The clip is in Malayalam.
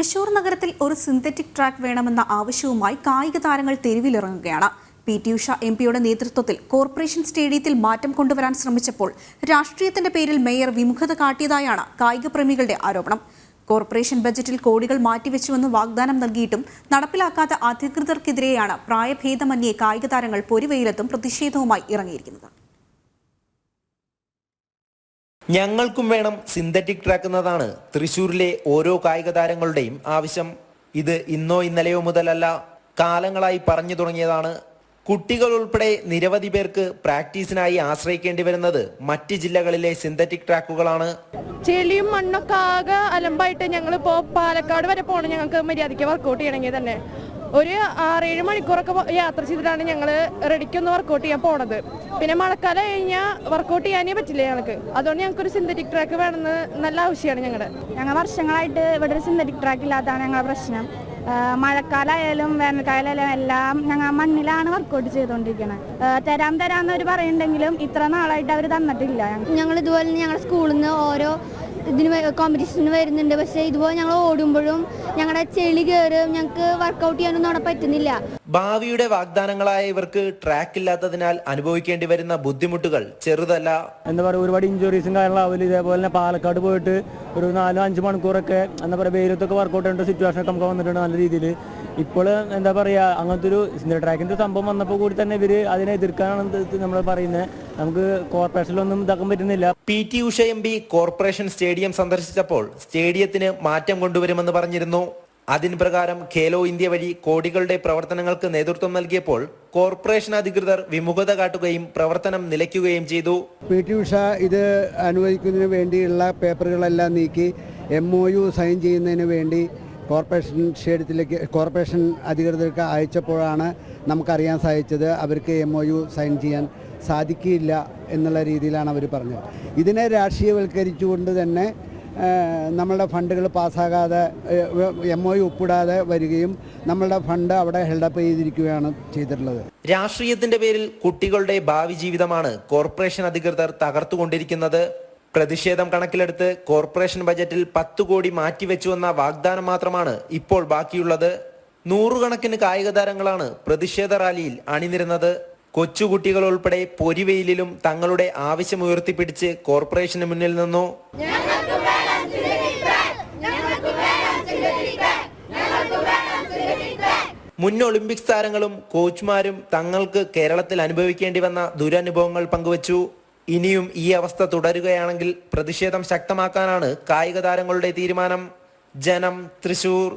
തൃശൂർ നഗരത്തിൽ ഒരു സിന്തറ്റിക് ട്രാക്ക് വേണമെന്ന ആവശ്യവുമായി കായിക താരങ്ങൾ തെരുവിലിറങ്ങുകയാണ്. പി. ടി. ഉഷ എം. പിയുടെ നേതൃത്വത്തിൽ കോർപ്പറേഷൻ സ്റ്റേഡിയത്തിൽ മാറ്റം കൊണ്ടുവരാൻ ശ്രമിച്ചപ്പോൾ രാഷ്ട്രീയത്തിന്റെ പേരിൽ മേയർ വിമുഖത കാട്ടിയതായാണ് കായിക പ്രേമികളുടെ ആരോപണം. കോർപ്പറേഷൻ ബജറ്റിൽ കോടികൾ മാറ്റിവെച്ചുവെന്ന് വാഗ്ദാനം നൽകിയിട്ടും നടപ്പിലാക്കാത്ത അധികൃതർക്കെതിരെയാണ് പ്രായഭേദമന്യേ കായിക താരങ്ങൾ പൊരുവെയിലെത്തും പ്രതിഷേധവുമായി ഇറങ്ങിയിരിക്കുന്നത്. ഞങ്ങൾക്കും വേണം സിന്തറ്റിക് ട്രാക്ക് എന്നതാണ്. തൃശൂരിലെ ഓരോ കായിക താരങ്ങളുടെയും ആവശ്യം. ഇത് ഇന്നോ ഇന്നലെയോ മുതലല്ല കാലങ്ങളായി പറഞ്ഞു തുടങ്ങിയതാണ്. കുട്ടികൾ ഉൾപ്പെടെ നിരവധി പേർക്ക് പ്രാക്ടീസിനായി ആശ്രയിക്കേണ്ടി വരുന്നത് മറ്റ് ജില്ലകളിലെ സിന്തറ്റിക് ട്രാക്കുകളാണ് ചെളിയും മണ്ണൊക്കെ ആകെ അലമ്പായിട്ട് ഞങ്ങളിപ്പോ പാലക്കാട് വരെ പോകണം ഞങ്ങൾക്ക് മര്യാദയ്ക്ക് വർക്കൗട്ട് ചെയ്യണമെങ്കിൽ തന്നെ. ഒരു ആറേഴ് മണിക്കൂറൊക്കെ യാത്ര ചെയ്തിട്ടാണ് ഞങ്ങൾ റെഡിക്കൊന്ന് വർക്കൗട്ട് ചെയ്യാൻ പോണത്. പിന്നെ മഴക്കാലം കഴിഞ്ഞാൽ വർക്കൗട്ട് ചെയ്യാനേ പറ്റില്ല ഞങ്ങൾക്ക്? അതുകൊണ്ട് ഞങ്ങൾക്ക് ഒരു സിന്തറ്റിക് ട്രാക്ക് വേണമെന്ന് നല്ല ആവശ്യമാണ് ഞങ്ങളുടെ ഞങ്ങൾ വർഷങ്ങളായിട്ട് ഇവിടെ ഒരു സിന്തറ്റിക് ട്രാക്ക് ഇല്ലാത്തതാണ് ഞങ്ങളുടെ പ്രശ്നം. മഴക്കാലായാലും മഴക്കാലമായാലും വേനൽക്കാലമായാലും എല്ലാം ഞങ്ങൾ മണ്ണിലാണ് വർക്കൗട്ട് ചെയ്തുകൊണ്ടിരിക്കുന്നത് തരാം തരാമെന്ന് അവർ പറയുന്നുണ്ടെങ്കിലും ഇത്ര നാളായിട്ട് അവർ തന്നിട്ടില്ല. ഞങ്ങൾ ഇതുപോലെ ഞങ്ങളുടെ സ്കൂളിൽ നിന്ന് ഓരോ ഇതിന് കോമ്പറ്റീഷന് വരുന്നുണ്ട്. പക്ഷേ ഇതുപോലെ ഞങ്ങൾ ഓടുമ്പോഴും ഞങ്ങളുടെ ചെളി കയറും ഞങ്ങൾക്ക് വർക്കൗട്ട് ചെയ്യാനൊന്നും അവിടെ പറ്റുന്നില്ല. ഭാവിയുടെ വാഗ്ദാനങ്ങളായ ഇവർക്ക് ട്രാക്ക് ഇല്ലാത്തതിനാൽ അനുഭവിക്കേണ്ടി വരുന്ന ബുദ്ധിമുട്ടുകൾ ചെറുതല്ല. എന്താ പറയുക ഒരുപാട് ഇഞ്ചുറീസും കാര്യങ്ങളാവില്ല ഇതേപോലെ തന്നെ പാലക്കാട് പോയിട്ട് ഒരു നാലോ അഞ്ച് മണിക്കൂറൊക്കെ എന്താ പറയുക വെയിലത്തൊക്കെ വർക്കൗട്ട് ചെയ്യേണ്ട സിറ്റുവേഷനൊക്കെ നമുക്ക് വന്നിട്ടുണ്ട് നല്ല രീതിയിൽ ഇപ്പോൾ എന്താ പറയുക അങ്ങനത്തെ ഒരു ട്രാക്കിന്റെ സംഭവം വന്നപ്പോൾ കൂടി തന്നെ ഇവർ അതിനെ എതിർക്കാനാണ് നമ്മൾ പറയുന്നത്. നമുക്ക് കോർപ്പറേഷനിലൊന്നും ഇതാക്കാൻ പറ്റുന്നില്ല. P T Usha M P corporation stadium സന്ദർശിച്ചപ്പോൾ സ്റ്റേഡിയത്തിന് മാറ്റം കൊണ്ടുവരുമെന്ന് പറഞ്ഞിരുന്നു. അതിന് പ്രകാരം ഖേലോ ഇന്ത്യ വഴി കോടികളുടെ പ്രവർത്തനങ്ങൾക്ക് നേതൃത്വം നൽകിയപ്പോൾ കോർപ്പറേഷൻ അധികൃതർ വിമുഖത കാട്ടുകയും പ്രവർത്തനം നിലയ്ക്കുകയും ചെയ്തു. പി ടി ഉഷ ഇത് അനുവദിക്കുന്നതിന് വേണ്ടിയുള്ള പേപ്പറുകളെല്ലാം നീക്കി എം ഒ യു സൈൻ ചെയ്യുന്നതിന് വേണ്ടി കോർപ്പറേഷൻ സ്റ്റേഡിയത്തിലേക്ക് കോർപ്പറേഷൻ അധികൃതർക്ക് അയച്ചപ്പോഴാണ് നമുക്കറിയാൻ സാധിച്ചത് അവർക്ക് എം ഒ യു സൈൻ ചെയ്യാൻ സാധിക്കില്ല എന്നുള്ള രീതിയിലാണ് അവർ പറഞ്ഞത്. ഇതിനെ രാഷ്ട്രീയവൽക്കരിച്ചുകൊണ്ട് തന്നെ നമ്മളുടെ ഫണ്ടുകൾ പാസ്സാകാതെ എം ഒ ഒപ്പിടാതെ വരികയും നമ്മളുടെ ഫണ്ട് അവിടെ ഹെൽഡപ്പ് ചെയ്തിരിക്കുകയാണ് ചെയ്തിട്ടുള്ളത്. രാഷ്ട്രീയത്തിന്റെ പേരിൽ കുട്ടികളുടെ ഭാവി ജീവിതമാണ് കോർപ്പറേഷൻ അധികൃതർ തകർത്തുകൊണ്ടിരിക്കുന്നത്. പ്രതിഷേധം കണക്കിലെടുത്ത് കോർപ്പറേഷൻ ബജറ്റിൽ പത്ത് കോടി മാറ്റിവെച്ചുവെന്ന വാഗ്ദാനം മാത്രമാണ് ഇപ്പോൾ ബാക്കിയുള്ളത്. നൂറുകണക്കിന് കായിക താരങ്ങളാണ് പ്രതിഷേധ റാലിയിൽ അണിനിരുന്നത്. കൊച്ചുകുട്ടികൾ ഉൾപ്പെടെ പൊരിവെയിലും തങ്ങളുടെ ആവശ്യം ഉയർത്തിപ്പിടിച്ച് കോർപ്പറേഷന് മുന്നിൽ നിന്നു. മുൻ ഒളിമ്പിക്സ് താരങ്ങളും കോച്ച്മാരും തങ്ങൾക്ക് കേരളത്തിൽ അനുഭവിക്കേണ്ടി വന്ന ദുരനുഭവങ്ങൾ പങ്കുവച്ചു. ഇനിയും ഈ അവസ്ഥ തുടരുകയാണെങ്കിൽ പ്രതിഷേധം ശക്തമാക്കാനാണ് കായിക താരങ്ങളുടെ തീരുമാനം. ജനം തൃശൂർ.